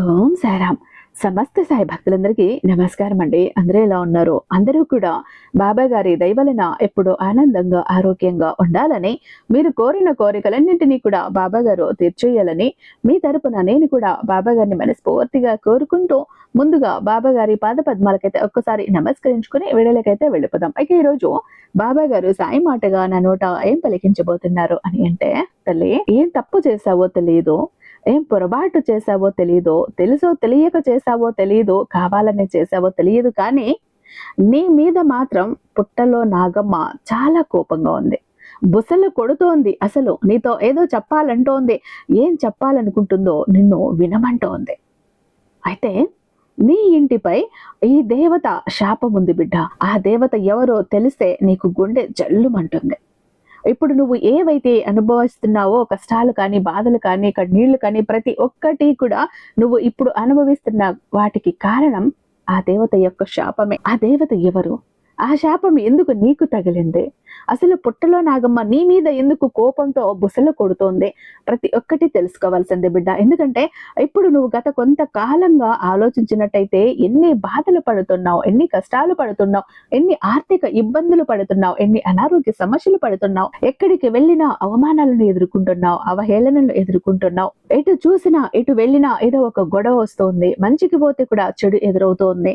ఓం సారాం. సమస్త సాయి భక్తులందరికీ నమస్కారం అండి అందరూ ఎలా ఉన్నారు? అందరూ కూడా బాబా గారి దయవలన ఎప్పుడు ఆనందంగా ఆరోగ్యంగా ఉండాలని మీరు కోరిన కోరికలన్నింటినీ కూడా బాబా గారు తీర్చేయాలని మీ తరపున నేను కూడా బాబా గారిని మనస్ఫూర్తిగా కోరుకుంటూ ముందుగా బాబా గారి పాద పద్మాలకైతే ఒక్కసారి నమస్కరించుకుని వీడియోలకైతే వెళ్ళిపోదాం. అయితే ఈరోజు బాబా గారు సాయి మాటగా నా నోట ఏం పలికించబోతున్నారు అని అంటే తల్లి ఏం తప్పు చేశావో తెలియదు. ఏం పొరపాటు చేశావో తెలియదో తెలుసో తెలియక చేశావో తెలియదు కావాలని చేశావో తెలియదు కానీ నీ మీద మాత్రం పుట్టలో నాగమ్మ చాలా కోపంగా ఉంది. బుసలు కొడుతోంది అసలు. నీతో ఏదో చెప్పాలంటోంది. ఏం చెప్పాలనుకుంటుందో నిన్ను వినమంటోంది. అయితే నీ ఇంటిపై ఈ దేవత శాపం ఉంది బిడ్డ. ఆ దేవత ఎవరో తెలిస్తే నీకు గుండె జల్లుమంటుంది. ఇప్పుడు నువ్వు ఏవైతే అనుభవిస్తున్నావో కష్టాలు కానీ బాధలు కానీ నీళ్ళు కానీ ప్రతి ఒక్కటి కూడా నువ్వు ఇప్పుడు అనుభవిస్తున్న వాటికి కారణం ఆ దేవత యొక్క శాపమే. ఆ దేవత ఎవరు? ఆ శాపం ఎందుకు నీకు తగిలింది? అసలు పుట్టలో నాగమ్మ నీ మీద ఎందుకు కోపంతో బుసలు కొడుతోంది? ప్రతి ఒక్కటి తెలుసుకోవాల్సిందే బిడ్డ. ఎందుకంటే ఇప్పుడు నువ్వు గత కొంతకాలంగా ఆలోచించినట్టయితే ఎన్ని బాధలు పడుతున్నావు ఎన్ని కష్టాలు పడుతున్నావు ఎన్ని ఆర్థిక ఇబ్బందులు పడుతున్నావు ఎన్ని అనారోగ్య సమస్యలు పడుతున్నావు ఎక్కడికి వెళ్ళినా అవమానాలను ఎదుర్కొంటున్నావు అవహేళనలు ఎదుర్కొంటున్నావు. ఎటు చూసినా ఎటు వెళ్ళినా ఏదో ఒక గొడవ వస్తుంది. మంచికి పోతే కూడా చెడు ఎదురవుతోంది.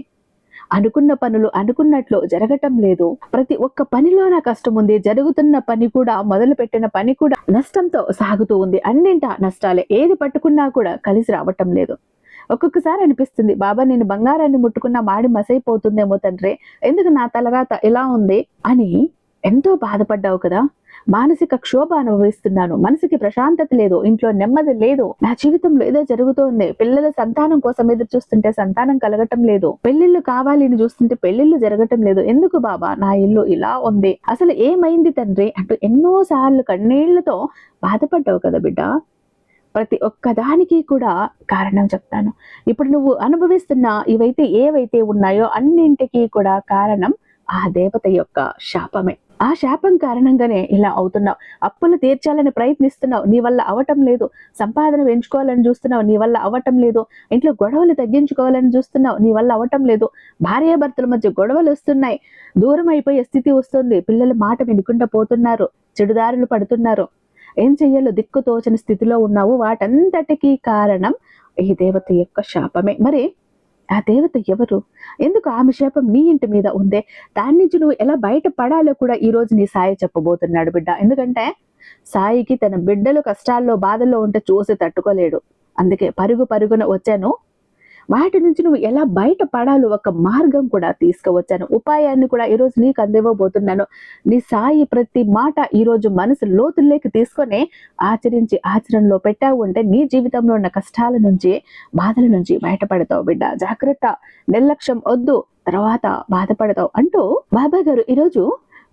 అనుకున్న పనులు అనుకున్నట్లు జరగటం లేదు. ప్రతి ఒక్క పనిలో నా కష్టం ఉంది. జరుగుతున్న పని కూడా మొదలు పెట్టిన పని కూడా నష్టంతో సాగుతూ ఉంది. అన్నింటా నష్టాలే. ఏది పట్టుకున్నా కూడా కలిసి రావటం లేదు. ఒక్కొక్కసారి అనిపిస్తుంది బాబా నేను బంగారాన్ని ముట్టుకున్న మాడి మసైపోతుందేమో తండ్రి. ఎందుకు నా తలరాత ఇలా ఉంది? అని ఎంతో బాధపడ్డావు కదా? మానసిక క్షోభ అనుభవిస్తున్నాను. మనసుకి ప్రశాంతత లేదు. ఇంట్లో నెమ్మది లేదు. నా జీవితంలో ఏదో జరుగుతోంది. పిల్లల సంతానం కోసం ఎదురు చూస్తుంటే సంతానం కలగటం లేదు. పెళ్ళిళ్ళు కావాలి అని చూస్తుంటే పెళ్ళిళ్ళు జరగటం లేదు. ఎందుకు బాబా? నా ఇల్లు ఇలా ఉంది. అసలు ఏమైంది తండ్రి? అంటూ ఎన్నో సార్లు కన్నీళ్ళతో బాధపడ్డావు కదా బిడ్డ? ప్రతి ఒక్కదానికి కూడా కారణం చెప్తాను. ఇప్పుడు నువ్వు అనుభవిస్తున్న ఇవైతే ఏవైతే ఉన్నాయో అన్నింటికీ కూడా కారణం ఆ దేవత యొక్క శాపమే. ఆ శాపం కారణంగానే ఇలా అవుతున్నావు. అప్పులు తీర్చాలని ప్రయత్నిస్తున్నావు. నీ వల్ల అవటం లేదు. సంపాదన పెంచుకోవాలని చూస్తున్నావు. నీ వల్ల అవటం లేదు. ఇంట్లో గొడవలు తగ్గించుకోవాలని చూస్తున్నావు. నీ వల్ల అవటం లేదు. భార్యాభర్తల మధ్య గొడవలు వస్తున్నాయి. దూరం అయిపోయే స్థితి వస్తుంది. పిల్లల మాట వినకుండా పోతున్నారు. చెడుదారులు పడుతున్నారు. ఏం చెయ్యాలో దిక్కు తోచని స్థితిలో ఉన్నావు. వాటంతటికీ కారణం ఈ దేవత యొక్క శాపమే. మరి ఆ దేవత ఎవరు? ఎందుకు ఆమె శాపం నీ ఇంటి మీద ఉందే? దాని నుంచి నువ్వు ఎలా బయట పడాలో కూడా ఈ రోజు నీ సాయి చెప్పబోతున్నాడు బిడ్డ. ఎందుకంటే సాయికి తన బిడ్డలు కష్టాల్లో బాధల్లో ఉంటే చూసి తట్టుకోలేడు. అందుకే పరుగు పరుగున వచ్చాను. వాటి నుంచి నువ్వు ఎలా బయటపడాలో ఒక మార్గం కూడా తీసుకువచ్చాను. ఉపాయాన్ని కూడా ఈరోజు నీకు అందివ్వబోతున్నాను. నీ సాయి ప్రతి మాట ఈరోజు మనసు లోతుల్లోకి తీసుకొని ఆచరించి ఆచరణలో పెట్టావు అంటే నీ జీవితంలో ఉన్న కష్టాల నుంచి బాధల నుంచి బయటపడతావు బిడ్డ. జాగ్రత్త. నిర్లక్ష్యం వద్దు తర్వాత బాధపడతావు అంటూ బాబా గారు ఈరోజు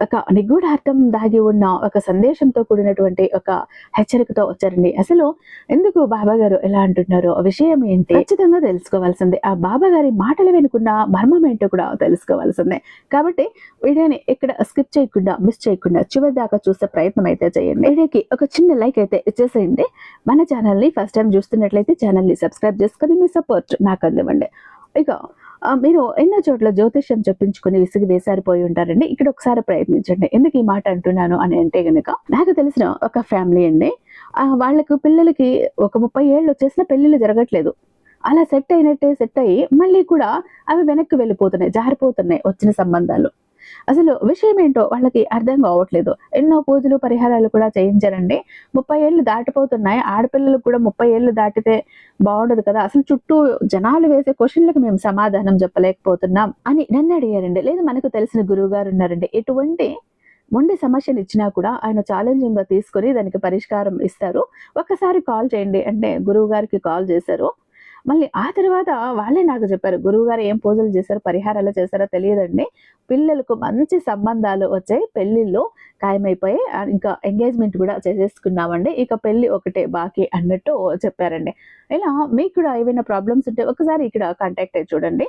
ఒక నిగూఢార్థం దాగి ఉన్న ఒక సందేశంతో కూడినటువంటి ఒక హెచ్చరికతో వచ్చారండి. అసలు ఎందుకు బాబా గారు ఎలా అంటున్నారో విషయం ఏంటి? ఖచ్చితంగా తెలుసుకోవాల్సిందే. ఆ బాబా గారి మాటలు వెనుకున్న మర్మం ఏంటో కూడా తెలుసుకోవాల్సిందే. కాబట్టి వీడియోని ఇక్కడ స్కిప్ చేయకుండా మిస్ చేయకుండా చివరి దాకా చూసే ప్రయత్నం అయితే చేయండి. వీడియోకి ఒక చిన్న లైక్ అయితే ఇచ్చేసేయండి. మన ఛానల్ని ఫస్ట్ టైం చూస్తున్నట్లయితే ఛానల్ని సబ్స్క్రైబ్ చేసుకొని మీ సపోర్ట్ నాకు అందివ్వండి. ఇక మీరు ఎన్నో చోట్ల జ్యోతిష్యం చెప్పించుకుని విసిగి వేసారిపోయి ఉంటారండి. ఇక్కడ ఒకసారి ప్రయత్నించండి. ఎందుకు ఈ మాట అంటున్నాను అని అంటే గనుక నాకు తెలిసిన ఒక ఫ్యామిలీ అండి. వాళ్ళకు పిల్లలకి ఒక ముప్పై ఏళ్ళు వచ్చేసిన పెళ్ళిళ్ళు జరగట్లేదు. అలా సెట్ అయినట్టే సెట్ అయ్యి మళ్ళీ కూడా అవి వెనక్కి వెళ్ళిపోతున్నాయి జారిపోతున్నాయి వచ్చిన సంబంధాలు. అసలు విషయం ఏంటో వాళ్ళకి అర్థం కావట్లేదు. ఎన్నో పూజలు పరిహారాలు కూడా చేయించారండి. ముప్పై ఏళ్ళు దాటిపోతున్నాయి. ఆడపిల్లలకు కూడా ముప్పై ఏళ్ళు దాటితే బాగుండదు కదా. అసలు చుట్టూ జనాలు వేసే క్వశ్చన్లకు మేము సమాధానం చెప్పలేకపోతున్నాం అని నన్ను అడిగారండి. లేదు మనకు తెలిసిన గురువు గారు ఉన్నారండి. ఎటువంటి మొండి సమస్యను ఇచ్చినా కూడా ఆయన ఛాలెంజింగ్గా తీసుకొని దానికి పరిష్కారం ఇస్తారు. ఒకసారి కాల్ చేయండి అంటే గురువు గారికి కాల్ చేశారు. మళ్ళీ ఆ తర్వాత వాళ్ళే నాకు చెప్పారు గురువుగారు ఏం పూజలు చేశారు పరిహారాలు చేశారో తెలియదండి. పిల్లలకు మంచి సంబంధాలు వచ్చాయి పెళ్ళిళ్ళు ఖాయమైపోయి ఇంకా ఎంగేజ్మెంట్ కూడా చేసేసుకున్నామండి. ఇక పెళ్ళి ఒకటే బాకీ అన్నట్టు చెప్పారండి. ఇలా మీకు కూడా ఏమైనా ప్రాబ్లమ్స్ ఉంటే ఒకసారి ఇక్కడ కాంటాక్ట్ అయ్యి చూడండి.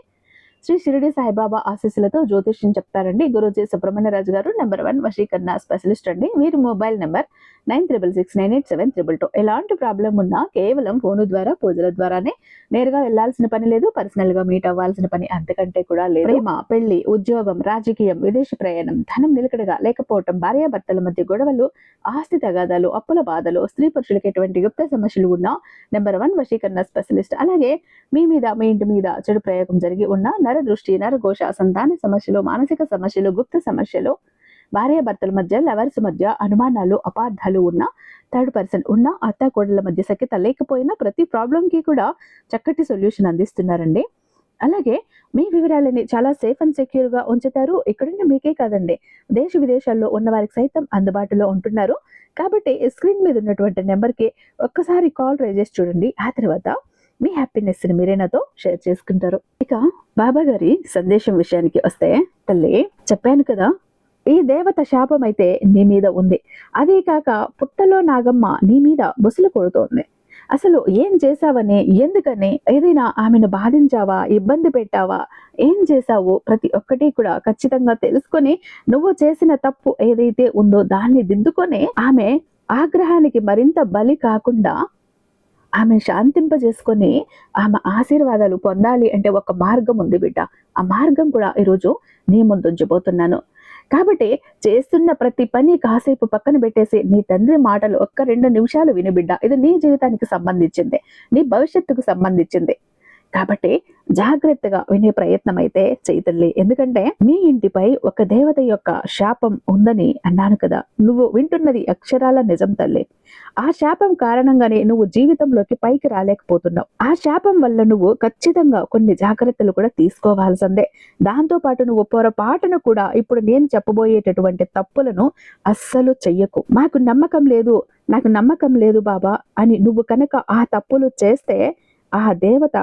శ్రీ షిరిడి సాయిబాబా ఆశీస్సులతో జ్యోతిష్యం చెప్తారండి. గురుజీ సుబ్రహ్మణ్యరాజు గారు నెంబర్ వన్ వశీకరణ స్పెషలిస్ట్ అండి. వీరి mobile number nine triple six nine eight seven triple two. ఎలాంటి ప్రాబ్లం ఉన్నా కేవలం ఫోను ద్వారా పూజల ద్వారానే నేరుగా వెళ్ళాల్సిన పని లేదు పర్సనల్గా మీట్ అవ్వాల్సిన పని అంతకంటే కూడా లేదు. ప్రేమ పెళ్ళి ఉద్యోగం రాజకీయం విదేశీ ప్రయాణం ధనం నిలకడగా లేకపోవటం భార్యాభర్తల మధ్య గొడవలు ఆస్తి తగాదాలు అప్పుల బాధలు స్త్రీ పురుషులకి ఎటువంటి గుప్త సమస్యలు ఉన్నా నెంబర్ వన్ వశీకరణ స్పెషలిస్ట్. అలాగే మీ మీద మీ ఇంటి మీద చెడు ప్రయోగం జరిగి ఉన్న నర దృష్టి నరఘోష సంతాన సమస్యలు మానసిక సమస్యలు గుప్త సమస్యలు భార్యాభర్తల మధ్య లవర్స్ మధ్య అనుమానాలు అపార్థాలు ఉన్న థర్డ్ పర్సన్ ఉన్న అత్త కోడల మధ్య సఖ్యత లేకపోయినా ప్రతి ప్రాబ్లంకి కూడా చక్కటి సొల్యూషన్ అందిస్తున్నారండి. అలాగే మీ వివరాలని చాలా సేఫ్ అండ్ సెక్యూర్గా ఉంచుతారు. ఇక్కడున్న మీకే కాదండి. దేశ విదేశాల్లో ఉన్న వారికి సైతం అందుబాటులో ఉంటున్నారు. కాబట్టి స్క్రీన్ మీద ఉన్నటువంటి నెంబర్కి ఒక్కసారి కాల్ ట్రై చేసి చూడండి. ఆ తర్వాత మీ హ్యాపీనెస్ని మీరేనాతో మీరే నాతో షేర్ చేసుకుంటారు. ఇక బాబా గారి సందేశం విషయానికి వస్తే తల్లి చెప్పాను కదా ఈ దేవత శాపం అయితే నీ మీద ఉంది. అదే కాక పుట్టలో నాగమ్మ నీ మీద బుసలు కొడుతోంది. అసలు ఏం చేశావని ఎందుకని ఏదైనా ఆమెను బాధించావా ఇబ్బంది పెట్టావా ఏం చేశావు ప్రతి ఒక్కటి కూడా ఖచ్చితంగా తెలుసుకొని నువ్వు చేసిన తప్పు ఏదైతే ఉందో దాన్ని దిద్దుకొని ఆమె ఆగ్రహానికి మరింత బలి కాకుండా ఆమె శాంతింపజేసుకొని ఆమె ఆశీర్వాదాలు పొందాలి అంటే ఒక మార్గం ఉంది బిడ్డ. ఆ మార్గం కూడా ఈరోజు నీ ముందు ఉంచబోతున్నాను కాబట్టి చేస్తున్న ప్రతి పని కాసేపు పక్కన పెట్టేసి నీ తండ్రి మాటలు ఒక్క రెండు నిమిషాలు విని బిడ్డ. ఇది నీ జీవితానికి సంబంధించింది. నీ భవిష్యత్తుకు సంబంధించింది. కాబట్టి జాగ్రత్తగా వినే ప్రయత్నం అయితే చేయతల్లి ఎందుకంటే మీ ఇంటిపై ఒక దేవత యొక్క శాపం ఉందని అన్నాను కదా. నువ్వు వింటున్నది అక్షరాల నిజం తల్లి. ఆ శాపం కారణంగానే నువ్వు జీవితంలోకి పైకి రాలేకపోతున్నావు. ఆ శాపం వల్ల నువ్వు ఖచ్చితంగా కొన్ని జాగ్రత్తలు కూడా తీసుకోవాల్సిందే. దాంతో పాటు నువ్వు పొరపాటును కూడా ఇప్పుడు నేను చెప్పబోయేటటువంటి తప్పులను అస్సలు చెయ్యకు. మాకు నమ్మకం లేదు నాకు నమ్మకం లేదు బాబా అని నువ్వు కనుక ఆ తప్పులు చేస్తే ఆ దేవత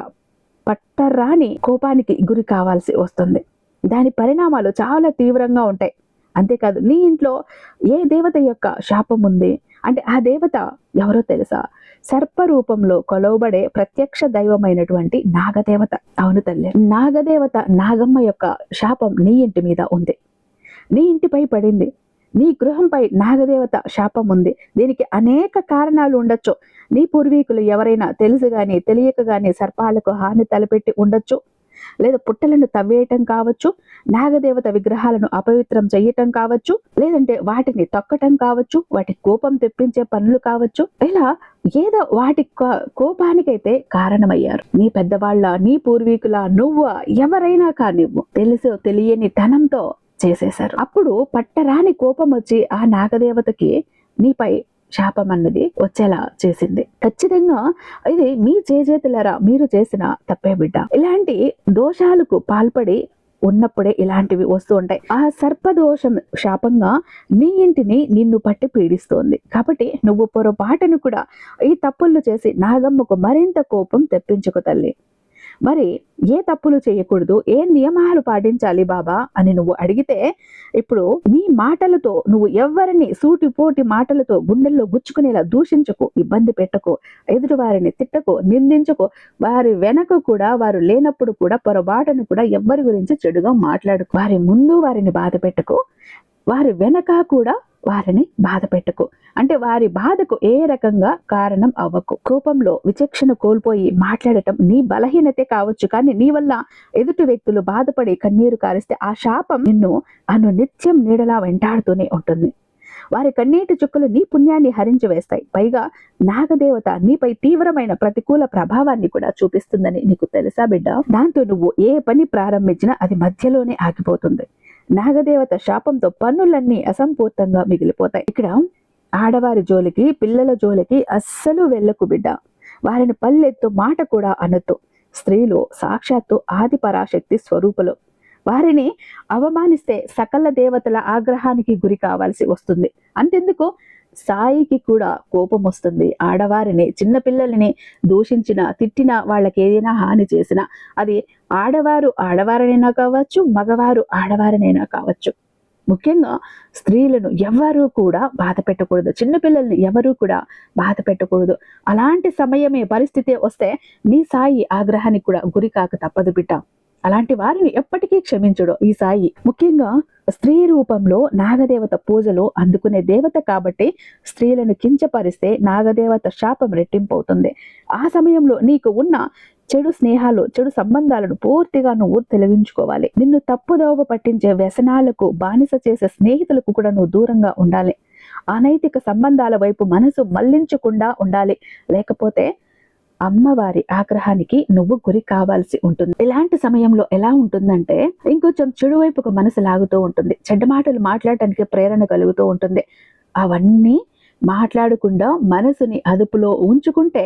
పట్టరాని కోపానికి గురి కావాల్సి వస్తుంది. దాని పరిణామాలు చాలా తీవ్రంగా ఉంటాయి. అంతేకాదు నీ ఇంట్లో ఏ దేవత యొక్క శాపం ఉంది? అంటే ఆ దేవత ఎవరో తెలుసా? సర్ప రూపంలో కొలవబడే ప్రత్యక్ష దైవమైనటువంటి నాగదేవత. అవును తల్లి. నాగదేవత నాగమ్మ యొక్క శాపం నీ ఇంటి మీద ఉంది. నీ ఇంటిపై పడింది. నీ గృహంపై నాగదేవత శాపం ఉంది దీనికి అనేక కారణాలు ఉండొచ్చు. నీ పూర్వీకులు ఎవరైనా తెలుసు గాని తెలియక గాని సర్పాలకు హాని తలపెట్టి ఉండొచ్చు. లేదా పుట్టలను తవ్వేయటం కావచ్చు. నాగదేవత విగ్రహాలను అపవిత్రం చేయటం కావచ్చు. లేదంటే వాటిని తొక్కటం కావచ్చు. వాటి కోపం తెప్పించే పనులు కావచ్చు. ఇలా ఏదో వాటి కో- కోపానికైతే కారణమయ్యారు. నీ పెద్దవాళ్ళ నీ పూర్వీకుల నువ్వు ఎవరైనా కానివ్వు. తెలుసు తెలియని ధనంతో చేసేశారు. అప్పుడు పట్టరాని కోపం వచ్చి ఆ నాగదేవతకి నీపై శాపం అన్నది వచ్చేలా చేసింది. ఖచ్చితంగా ఇది మీ చేజేతులరా మీరు చేసిన తప్పే బిడ్డ. ఇలాంటి దోషాలకు పాల్పడి ఉన్నప్పుడే ఇలాంటివి వస్తూ ఉంటాయి. ఆ సర్పదోషం శాపంగా నీ ఇంటిని నిన్ను పట్టి పీడిస్తోంది. కాబట్టి నువ్వు పొరపాటును కూడా ఈ తప్పులు చేసి నాగమ్మకు మరింత కోపం తెప్పించుకు తల్లి. మరి ఏ తప్పులు చేయకూడదు ఏ నియమాలు పాటించాలి బాబా అని నువ్వు అడిగితే ఇప్పుడు నీ మాటలతో నువ్వు ఎవరిని సూటిపోటి మాటలతో గుండెల్లో గుచ్చుకునేలా దూషించకు ఇబ్బంది పెట్టకు ఎదుటి వారిని తిట్టకు నిందించకు. వారి వెనక కూడా వారు లేనప్పుడు కూడా పొరపాటును కూడా ఎవ్వరి గురించి చెడుగా మాట్లాడుకు. వారి ముందు వారిని బాధ పెట్టకు. వారి వెనక కూడా వారిని బాధ పెట్టకు. అంటే వారి బాధకు ఏ రకంగా కారణం అవ్వకు. కోపంలో విచక్షణ కోల్పోయి మాట్లాడటం నీ బలహీనతే కావచ్చు. కానీ నీ వల్ల ఎదుటి వ్యక్తులు బాధపడి కన్నీరు కారిస్తే ఆ శాపం నిన్ను అను నిత్యం నీడలా వెంటాడుతూనే ఉంటుంది. వారి కన్నీటి చుక్కలు నీ పుణ్యాన్ని హరించి వేస్తాయి. పైగా నాగదేవత నీపై తీవ్రమైన ప్రతికూల ప్రభావాన్ని కూడా చూపిస్తుందని నీకు తెలుసా బిడ్డ? దాంతో నువ్వు ఏ పని ప్రారంభించినా అది మధ్యలోనే ఆగిపోతుంది. నాగదేవత శాపంతో పనులన్నీ అసంపూర్తంగా మిగిలిపోతాయి. ఇక్కడ ఆడవారి జోలికి పిల్లల జోలికి అస్సలు వెళ్ళకు బిడ్డ. వారిని పల్లెత్తు మాట కూడా అనొద్దు. స్త్రీలు సాక్షాత్తు ఆది పరాశక్తి స్వరూపులు. వారిని అవమానిస్తే సకల దేవతల ఆగ్రహానికి గురి కావాల్సి వస్తుంది. అంతెందుకు? సాయికి కూడా కోపం వస్తుంది. ఆడవారిని చిన్నపిల్లల్ని దూషించిన తిట్టిన వాళ్ళకి ఏదైనా హాని చేసినా అది ఆడవారు ఆడవారినైనా కావచ్చు మగవారు ఆడవారినైనా కావచ్చు. ముఖ్యంగా స్త్రీలను ఎవరూ కూడా బాధ పెట్టకూడదు. చిన్నపిల్లల్ని ఎవరూ కూడా బాధ పెట్టకూడదు. అలాంటి సమయమే పరిస్థితి వస్తే నీ సాయి ఆగ్రహానికి కూడా గురి కాక తప్పదు బిడ్డ. అలాంటి వారిని ఎప్పటికీ క్షమించడు. ఈ సాయి ముఖ్యంగా స్త్రీ రూపంలో నాగదేవత పూజలు అందుకునే దేవత కాబట్టి స్త్రీలను కించపరిస్తే నాగదేవత శాపం రెట్టింపవుతుంది. ఆ సమయంలో నీకు ఉన్న చెడు స్నేహాలు చెడు సంబంధాలను పూర్తిగా నువ్వు తొలగించుకోవాలి. నిన్ను తప్పుదోవ పట్టించే వ్యసనాలకు బానిస చేసే స్నేహితులకు కూడా నువ్వు దూరంగా ఉండాలి. అనైతిక సంబంధాల వైపు మనసు మళ్ళించకుండా ఉండాలి. లేకపోతే అమ్మవారి ఆగ్రహానికి నువ్వు గురి కావాల్సి ఉంటుంది. ఇలాంటి సమయంలో ఎలా ఉంటుందంటే ఇంకొంచెం చెడు వైపుకు మనసు లాగుతూ ఉంటుంది. చెడ్డ మాటలు మాట్లాడటానికి ప్రేరణ కలుగుతూ ఉంటుంది. అవన్నీ మాట్లాడకుండా మనసుని అదుపులో ఉంచుకుంటే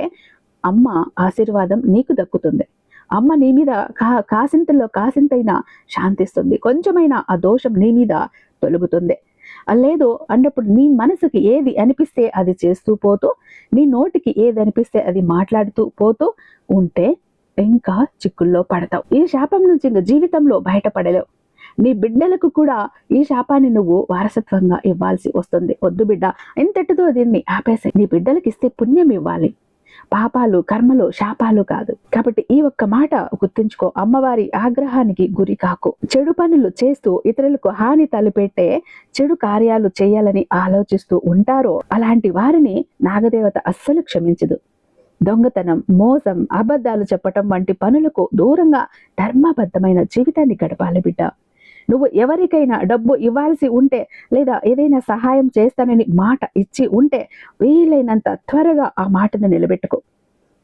అమ్మ ఆశీర్వాదం నీకు దక్కుతుంది. అమ్మ నీ మీద కా కాసింతలో కాసింతైనా శాంతిస్తుంది. కొంచెమైనా ఆ దోషం నీ మీద తొలుగుతుంది. లేదు అన్నప్పుడు నీ మనసుకి ఏది అనిపిస్తే అది చేస్తూ పోతూ నీ నోటికి ఏది అనిపిస్తే అది మాట్లాడుతూ పోతూ ఉంటే ఇంకా చిక్కుల్లో పడతావు. ఈ శాపం నుంచి ఇంకా జీవితంలో బయటపడలేవు. నీ బిడ్డలకు కూడా ఈ శాపాన్ని నువ్వు వారసత్వంగా ఇవ్వాల్సి వస్తుంది. వద్దు బిడ్డ ఇంతటితో దీన్ని ఆపేసి నీ బిడ్డలకు ఇస్తే పుణ్యం ఇవ్వాలి. పాపాలు కర్మలు శాపాలు కాదు. కాబట్టి ఈ ఒక్క మాట గుర్తుంచుకో. అమ్మవారి ఆగ్రహానికి గురి కాకు. చెడు పనులు చేస్తూ ఇతరులకు హాని తలపెట్టే చెడు కార్యాలు చేయాలని ఆలోచిస్తూ ఉంటారో అలాంటి వారిని నాగదేవత అస్సలు క్షమించదు. దొంగతనం మోసం అబద్ధాలు చెప్పటం వంటి పనులకు దూరంగా ధర్మబద్ధమైన జీవితాన్ని గడపాలి బిడ్డ. నువ్వు ఎవరికైనా డబ్బు ఇవ్వాల్సి ఉంటే లేదా ఏదైనా సహాయం చేస్తానని మాట ఇచ్చి ఉంటే వీలైనంత త్వరగా ఆ మాటను నిలబెట్టుకో.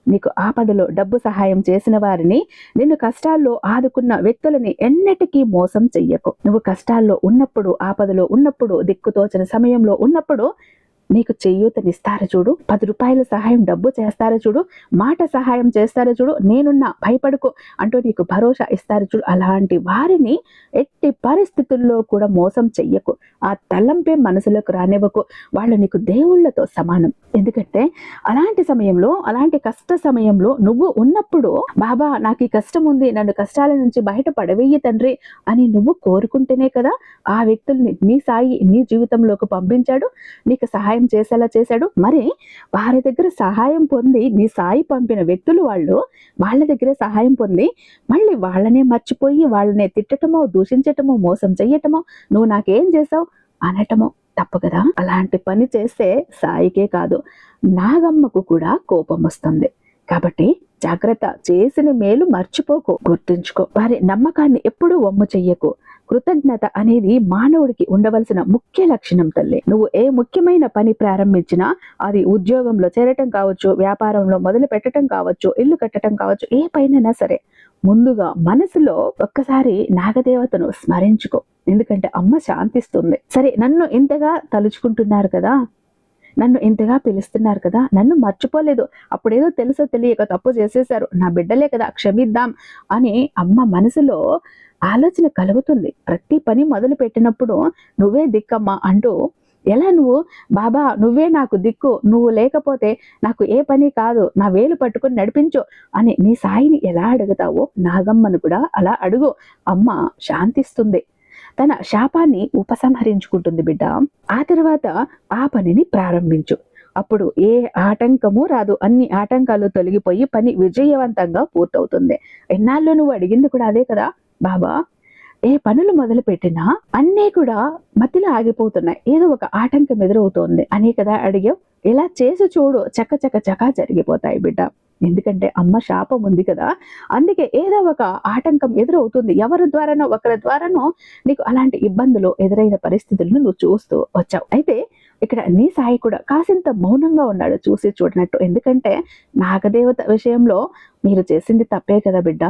నీకు ఆపదలో డబ్బు సహాయం చేసిన వారిని నిన్ను కష్టాల్లో ఆదుకున్న వ్యక్తులని ఎన్నటికీ మోసం చెయ్యకు. నువ్వు కష్టాల్లో ఉన్నప్పుడు ఆపదలో ఉన్నప్పుడు దిక్కుతోచిన సమయంలో ఉన్నప్పుడు నీకు చెయ్యూతనిస్తారు చూడు. పది రూపాయల సహాయం డబ్బు చేస్తారో చూడు. మాట సహాయం చేస్తారా చూడు. నేనున్నా భయపడుకో అంటూ నీకు భరోసా ఇస్తారు చూడు. అలాంటి వారిని ఎట్టి పరిస్థితుల్లో కూడా మోసం చెయ్యకు. ఆ తలంపే మనసులోకి రానివ్వకు. వాళ్ళు నీకు దేవుళ్ళతో సమానం. ఎందుకంటే అలాంటి సమయంలో అలాంటి కష్ట సమయంలో నువ్వు ఉన్నప్పుడు బాబా నాకు ఈ కష్టం ఉంది. నన్ను కష్టాల నుంచి బయట పడవేయి తండ్రి అని నువ్వు కోరుకుంటేనే కదా ఆ వ్యక్తుల్ని నీ సాయి నీ జీవితంలోకి పంపించాడు. నీకు సహాయం చేసేలా చేశాడు. మరి వారి దగ్గర సహాయం పొంది నీ సాయి పంపిన వ్యక్తులు వాళ్ళు వాళ్ళ దగ్గర సహాయం పొంది మళ్ళీ వాళ్ళనే మర్చిపోయి వాళ్ళనే తిట్టటమో దూషించటమో మోసం చెయ్యటమో నువ్వు నాకేం చేసావు అనటమో తప్పు కదా. అలాంటి పని చేస్తే సాయికే కాదు. నాగమ్మకు కూడా కోపం వస్తుంది. కాబట్టి జాగ్రత్త చేసిన మేలు మర్చిపోకు. గుర్తుంచుకో. వారి నమ్మకాన్ని ఎప్పుడూ వమ్ము చెయ్యకు. కృతజ్ఞత అనేది మానవుడికి ఉండవలసిన ముఖ్య లక్షణం తల్లి. నువ్వు ఏ ముఖ్యమైన పని ప్రారంభించినా అది ఉద్యోగంలో చేరటం కావచ్చు వ్యాపారంలో మొదలు పెట్టడం కావచ్చు ఇల్లు కట్టడం కావచ్చు ఏ పైనైనా సరే. ముందుగా మనసులో ఒక్కసారి నాగదేవతను స్మరించుకో. ఎందుకంటే అమ్మ శాంతిస్తుంది. సరే నన్ను ఇంతగా తలుచుకుంటున్నారు కదా? నన్ను ఇంతగా పిలుస్తున్నారు కదా నన్ను మర్చిపోలేదు. అప్పుడేదో తెలుసో తెలియక తప్పు చేసేశారు. నా బిడ్డలే కదా క్షమిద్దాం అని అమ్మ మనసులో ఆలోచన కలుగుతుంది. ప్రతి పని మొదలు పెట్టినప్పుడు నువ్వే దిక్కమ్మా అంటూ ఎలా నువ్వు? బాబా నువ్వే నాకు దిక్కు. నువ్వు లేకపోతే నాకు ఏ పని కాదు. నా వేలు పట్టుకుని నడిపించు అని నీ సాయిని ఎలా అడుగుతావో నాగమ్మను కూడా అలా అడుగు. అమ్మ శాంతిస్తుంది. తన శాపాన్ని ఉపసంహరించుకుంటుంది బిడ్డ. ఆ తర్వాత ఆ పనిని ప్రారంభించు. అప్పుడు ఏ ఆటంకము రాదు. అన్ని ఆటంకాలు తొలగిపోయి పని విజయవంతంగా పూర్తవుతుంది. ఎన్నాళ్ళు నువ్వు అడిగింది కూడా అదే కదా బాబా. ఏ పనులు మొదలు పెట్టినా అన్నీ కూడా మధ్యలో ఆగిపోతున్నాయి. ఏదో ఒక ఆటంకం ఎదురవుతోంది. అనే కదా అడిగావు. ఇలా చేసి చూడు. చక్క చక్క చకా జరిగిపోతాయి బిడ్డ. ఎందుకంటే అమ్మ శాపం ఉంది కదా. అందుకే ఏదో ఒక ఆటంకం ఎదురవుతుంది. ఎవరి ద్వారానో ఒకరి ద్వారానో నీకు అలాంటి ఇబ్బందులు ఎదురైన పరిస్థితులను నువ్వు చూస్తూ వచ్చావు. అయితే ఇక్కడ నీ సాయి కూడా కాసింత మౌనంగా ఉన్నాడు చూసి చూడనట్టు. ఎందుకంటే నాగదేవత విషయంలో మీరు చేసింది తప్పే కదా బిడ్డ.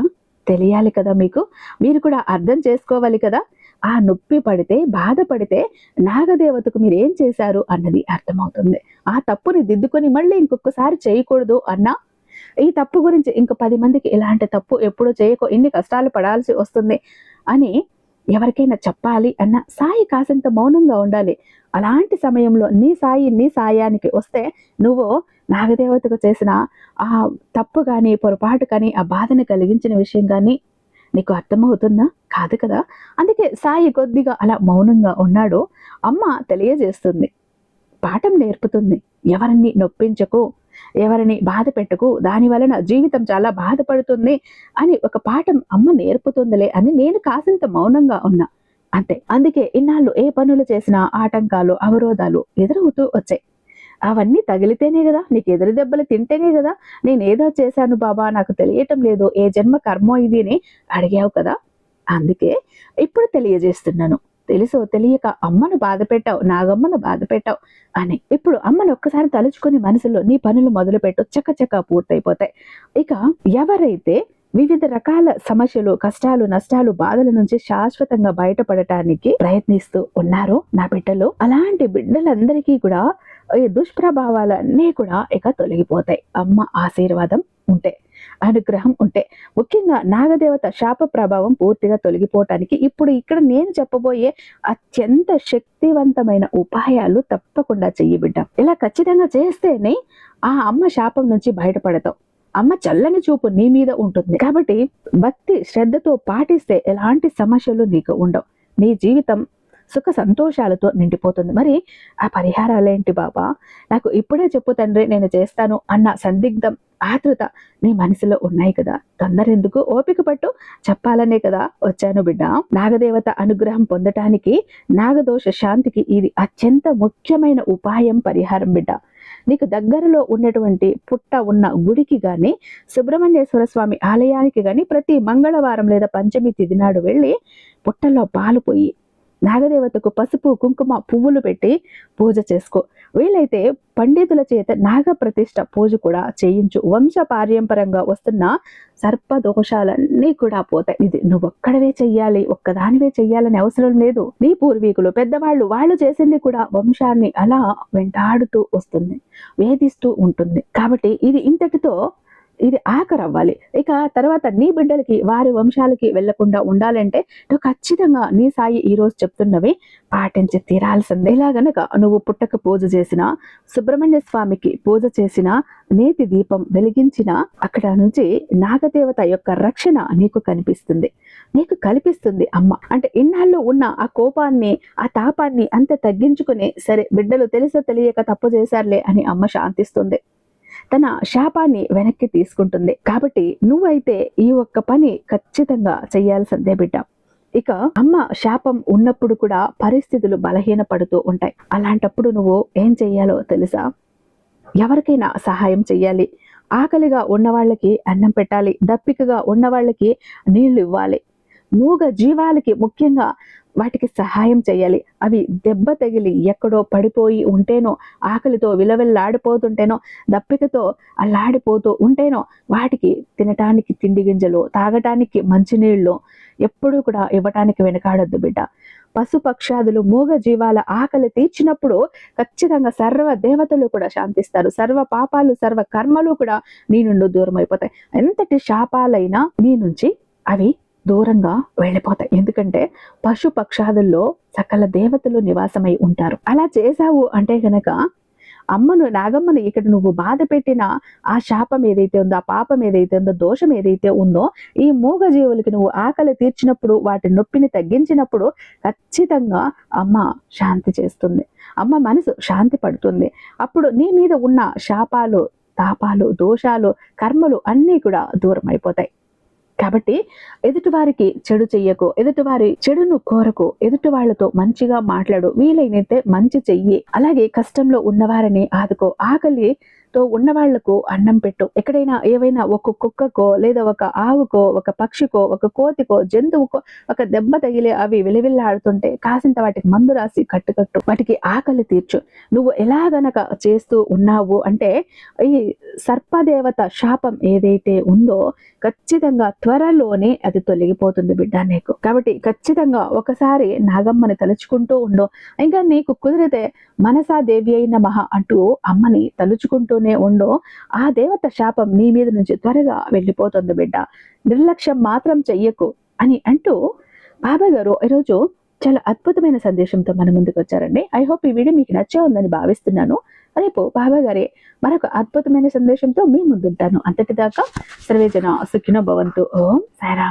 తెలియాలి కదా మీకు. మీరు కూడా అర్థం చేసుకోవాలి కదా. ఆ నొప్పి పడితే బాధపడితే నాగదేవతకు మీరు ఏం చేశారు అన్నది అర్థమవుతుంది. ఆ తప్పుని దిద్దుకొని మళ్ళీ ఇంకొకసారి చేయకూడదు అన్నా ఈ తప్పు గురించి ఇంక పది మందికి ఇలాంటి తప్పు ఎప్పుడు చేయకో ఇన్ని కష్టాలు పడాల్సి వస్తుంది అని ఎవరికైనా చెప్పాలి అన్న సాయి కాసింత మౌనంగా ఉండాలి. అలాంటి సమయంలో నీ సాయి నీ సాయానికి వస్తే నువ్వు నాగదేవతకు చేసిన ఆ తప్పు కానీ పొరపాటు కానీ ఆ బాధని కలిగించిన విషయం కానీ నీకు అర్థమవుతుందా? కాదు కదా. అందుకే సాయి కొద్దిగా అలా మౌనంగా ఉన్నాడు. అమ్మ తెలియజేస్తుంది. పాఠం నేర్పుతుంది. ఎవరిని నొప్పించకు. ఎవరిని బాధ పెట్టకు దాని వలన జీవితం చాలా బాధపడుతుంది అని ఒక పాఠం అమ్మ నేర్పుతుందిలే అని నేను కాసింత మౌనంగా ఉన్నా. అంతే. అందుకే ఇన్నాళ్ళు ఏ పనులు చేసినా ఆటంకాలు అవరోధాలు ఎదురవుతూ వచ్చాయి. అవన్నీ తగిలితేనే కదా నీకు ఎదురు దెబ్బలు తింటేనే కదా నేను ఏదో చేశాను బాబా నాకు తెలియటం లేదు ఏ జన్మ కర్మో ఇది అని అడిగావు కదా. అందుకే ఇప్పుడు తెలియజేస్తున్నాను. తెలుసో తెలియక అమ్మను బాధ పెట్టావు నాగమ్మను బాధ పెట్టావు అని. ఇప్పుడు అమ్మను ఒక్కసారి తలుచుకొని మనసులో నీ పనులు మొదలుపెట్టు చక్కచక్క పూర్తయిపోతాయి. ఇక ఎవరైతే వివిధ రకాల సమస్యలు కష్టాలు నష్టాలు బాధల నుంచి శాశ్వతంగా బయటపడటానికి ప్రయత్నిస్తూ ఉన్నారో నా బిడ్డలు అలాంటి బిడ్డలందరికీ కూడా ఈ దుష్ప్రభావాలన్నీ కూడా ఇక తొలగిపోతాయి. అమ్మ ఆశీర్వాదం ఉంటే. అనుగ్రహం ఉంటే. ముఖ్యంగా నాగదేవత శాప ప్రభావం పూర్తిగా తొలగిపోవటానికి ఇప్పుడు ఇక్కడ నేను చెప్పబోయే అత్యంత శక్తివంతమైన ఉపాయాలు తప్పకుండా చెయ్యి బిడ్డ. ఇలా ఖచ్చితంగా చేస్తేనే ఆ అమ్మ శాపం నుంచి బయటపడతావు. అమ్మ చల్లని చూపు నీ మీద ఉంటుంది. కాబట్టి భక్తి శ్రద్ధతో పాటిస్తే ఎలాంటి సమస్యలు నీకు ఉండవు. నీ జీవితం సుఖ సంతోషాలతో నిండిపోతుంది. మరి ఆ పరిహారాలేంటి బాబా? నాకు ఇప్పుడే చెప్పు తండ్రి నేను చేస్తాను అన్న సందిగ్ధం ఆతృత నీ మనసులో ఉన్నాయి కదా. తొందరెందుకు? ఓపిక పట్టు. చెప్పాలనే కదా వచ్చాను బిడ్డ. నాగదేవత అనుగ్రహం పొందటానికి నాగదోష శాంతికి ఇది అత్యంత ముఖ్యమైన ఉపాయం పరిహారం బిడ్డ. నీకు దగ్గరలో ఉన్నటువంటి పుట్ట ఉన్న గుడికి గాని సుబ్రహ్మణ్యేశ్వర స్వామి ఆలయానికి గాని ప్రతి మంగళవారం లేదా పంచమి తిది నాడు వెళ్ళి పుట్టలో పాలు పోయి నాగదేవతకు పసుపు కుంకుమ పువ్వులు పెట్టి పూజ చేసుకో. వీలైతే పండితుల చేత నాగ ప్రతిష్ట పూజ కూడా చేయించు. వంశ పారంపరంగా వస్తున్న సర్ప దోషాలన్నీ కూడా పోతాయి. ఇది నువ్వు ఒక్కడవే చెయ్యాలి ఒక్కదానివే చెయ్యాలని అవసరం లేదు. నీ పూర్వీకులు పెద్దవాళ్ళు వాళ్ళు చేసింది కూడా వంశాన్ని అలా వెంటాడుతూ వస్తుంది వేధిస్తూ ఉంటుంది. కాబట్టి ఇది ఇంతటితో ఇది ఆఖరవ్వాలి. ఇక తర్వాత నీ బిడ్డలకి వారి వంశాలకి వెళ్ళకుండా ఉండాలంటే నువ్వు ఖచ్చితంగా నీ సాయి ఈ రోజు చెప్తున్నవి పాటించి తీరాల్సిందే. గనక నువ్వు పుట్టక పూజ చేసిన సుబ్రహ్మణ్య స్వామికి పూజ చేసిన నేతి దీపం వెలిగించిన అక్కడ నుంచి నాగదేవత యొక్క రక్షణ నీకు కనిపిస్తుంది. నీకు కల్పిస్తుంది అమ్మ. అంటే ఇన్నాళ్ళు ఉన్న ఆ కోపాన్ని ఆ తాపాన్ని అంత తగ్గించుకుని సరే బిడ్డలు తెలుసో తెలియక తప్పు చేశారులే అని అమ్మ శాంతిస్తుంది. తన శాపాన్ని వెనక్కి తీసుకుంటుంది. కాబట్టి నువ్వైతే ఈ ఒక్క పని ఖచ్చితంగా చేయాల్సిందే బిడ్డ. ఇక అమ్మ శాపం ఉన్నప్పుడు కూడా పరిస్థితులు బలహీన పడుతూ ఉంటాయి. అలాంటప్పుడు నువ్వు ఏం చెయ్యాలో తెలుసా? ఎవరికైనా సహాయం చెయ్యాలి. ఆకలిగా ఉన్నవాళ్ళకి అన్నం పెట్టాలి. దప్పికగా ఉన్న వాళ్ళకి నీళ్ళు ఇవ్వాలి. మూగ జీవాలకి ముఖ్యంగా వాటికి సహాయం చేయాలి. అవి దెబ్బ తగిలి ఎక్కడో పడిపోయి ఉంటేనో ఆకలితో విలవిల్లాడిపోతుంటేనో దప్పికతో అల్లాడిపోతూ ఉంటేనో వాటికి తినటానికి తిండి గింజలు తాగటానికి మంచినీళ్ళు ఎప్పుడూ కూడా ఇవ్వటానికి వెనకాడొద్దు బిడ్డ. పశుపక్షాదులు మూగ జీవాల ఆకలి తీర్చినప్పుడు ఖచ్చితంగా సర్వ దేవతలు కూడా శాంతిస్తారు. సర్వ పాపాలు సర్వ కర్మలు కూడా నీ నుండి దూరం అయిపోతాయి ఎంతటి శాపాలైనా నీ నుంచి అవి దూరంగా వెళ్ళిపోతాయి. ఎందుకంటే పశు పక్షాదుల్లో సకల దేవతలు నివాసమై ఉంటారు. అలా చేశావు అంటే గనక అమ్మను నాగమ్మను ఇక్కడ నువ్వు బాధ పెట్టిన ఆ శాపం ఏదైతే ఉందో ఆ పాపం ఏదైతే ఉందో దోషం ఏదైతే ఉందో ఈ మూగ జీవులకి నువ్వు ఆకలి తీర్చినప్పుడు వాటి నొప్పిని తగ్గించినప్పుడు ఖచ్చితంగా అమ్మ శాంతి చేస్తుంది. అమ్మ మనసు శాంతి పడుతుంది. అప్పుడు నీ మీద ఉన్న శాపాలు తాపాలు దోషాలు కర్మలు అన్నీ కూడా దూరం అయిపోతాయి కాబట్టి ఎదుటివారికి చెడు చెయ్యకు ఎదుటివారి చెడును కోరకు ఎదుటి వాళ్ళతో మంచిగా మాట్లాడు వీలైనైతే మంచి చెయ్యి. అలాగే కష్టంలో ఉన్నవారిని ఆదుకో ఆకలి తో ఉన్న వాళ్ళకు అన్నం పెట్టు. ఎక్కడైనా ఏవైనా ఒక కుక్కకో లేదా ఒక ఆవుకో ఒక పక్షికో ఒక కోతికో జంతువుకో ఒక దెబ్బ తగిలే అవి విలవిల్లాడుతుంటే కాసింత వాటికి మందు రాసి కట్టుకట్టు. వాటికి ఆకలి తీర్చు. నువ్వు ఎలా గనక చేస్తూ ఉన్నావు అంటే ఈ సర్పదేవత శాపం ఏదైతే ఉందో ఖచ్చితంగా త్వరలోనే అది తొలగిపోతుంది బిడ్డ నీకు. కాబట్టి ఖచ్చితంగా ఒకసారి నాగమ్మని తలుచుకుంటూ ఉండు. ఇంకా నీకు కుదిరితే మనసా దేవి అయిన మహా అంటూ అమ్మని తలుచుకుంటూనే ఉండు. ఆ దేవత శాపం నీ మీద నుంచి త్వరగా వెళ్ళిపోతుంది బిడ్డ. నిర్లక్ష్యం మాత్రం చెయ్యకు అని అంటూ బాబా గారు ఈరోజు చాలా అద్భుతమైన సందేశంతో మన ముందుకు వచ్చారండి. ఐ హోప్ ఈ వీడియో మీకు నచ్చే ఉందని భావిస్తున్నాను. రేపు బాబా గారి మరొక అద్భుతమైన సందేశంతో మీ ముందుంటాను. అంతటిదాకా సర్వేజన సుఖినో భవంతు. ఓం సారా